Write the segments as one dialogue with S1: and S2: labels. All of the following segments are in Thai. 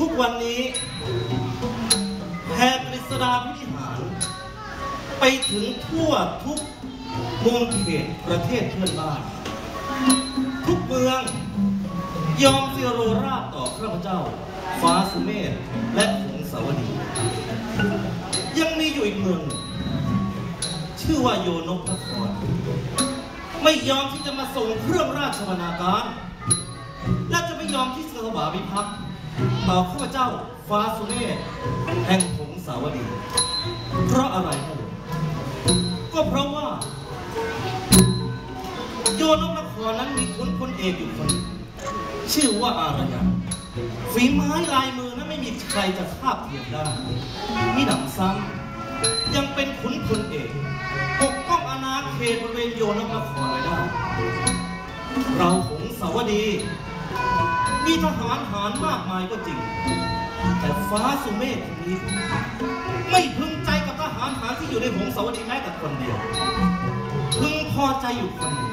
S1: ทุกวันนี้แผ่กฤษดาพินิหาร ไปถึงทั่วทุกมุมเขตประเทศเพื่อนบ้าน ทุกเมือง ยอมเสียโรราบต่อข้าพเจ้า ฟ้าสุเมธและหงสาวดี ยังมีอยู่อีกเมืองชื่อว่าโยนกนครไม่ยอมที่จะมาส่งเครื่องราชบรรณาการ และจะไม่ยอมที่จะสวามิภักดิ์ ต่อข้าพเจ้าฟ้าสุเมธแห่งหงสาวดี เพราะอะไรครับก็เพราะว่า โยนกนครนั้นมีขุนพลเอกอยู่คน ชื่อว่าอารยันฝีไม้ลายมือนั้นไม่มีใครจะทาบเทียมได้มีหนำซ้ำยังเป็นขุนพลเอกปกป้องอาณาเขตบริเวณโยนกนครไว้ได้ เราหงสาวดี มีทหารหารมากมายก็จริง แต่ฟ้าสุเมธนนี้ ไม่พึงใจกับทหารหารที่อยู่ในหงสาวดีแม้แต่คนเดียว พึงพอใจอยู่คนหนึ่ง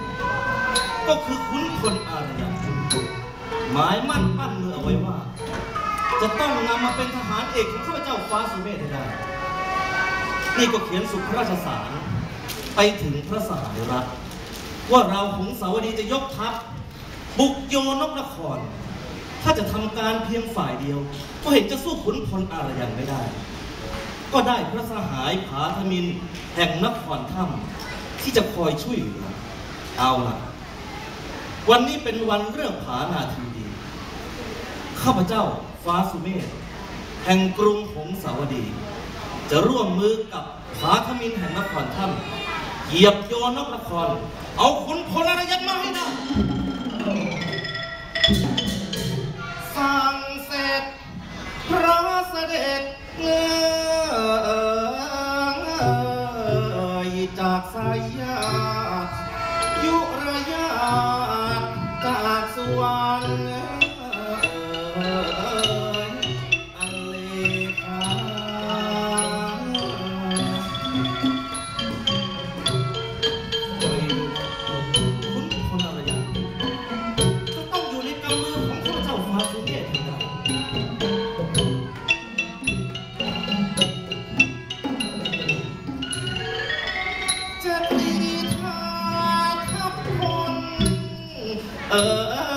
S1: ก็คือขุนพลอารยันหมายมั่นปั้นมือเอาไว้ว่า จะต้องนำมาเป็นทหารเอกของข้าพเจ้าฟ้าสุเมธได้ นี่ก็เขียนสุพระราชสารไปถึงพระสหายรัฐว่าเราหงสาวดีจะยกทัพบุกโยนกนคร ถ้าจะทำการเพียงฝ่ายเดียว ก็เห็นจะสู้ขุนพลอารยันไม่ได้ ก็ได้พระสหายผาธมินแห่งนครถ้ำที่จะคอยช่วยเหลือเอาล่ะ วันนี้เป็นวันเรื่องผานาทีดี ข้าพเจ้าฟ้าสุเมธแห่งกรุงหงสาวดี จะร่วมมือกับผาธมินแห่งนครถ้ำเหยียบโยนกนคร เอาขุนพลอารยันมาให้ได้ วรรค์อันเลขาโดยคุณพลอารยันจะต้องอยู่ในกำมือของข้าพเจ้าฟ้าสุเมธให้ได้จะตีทาทับคนเอ่ย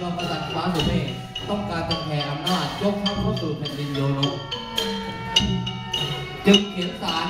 S2: จอมกษัตริย์ฟ้าสุเมธต้องการจะแผ่อำนาจยกทัพเข้าสู่แผ่นดินโยนกจึงเขียนสาร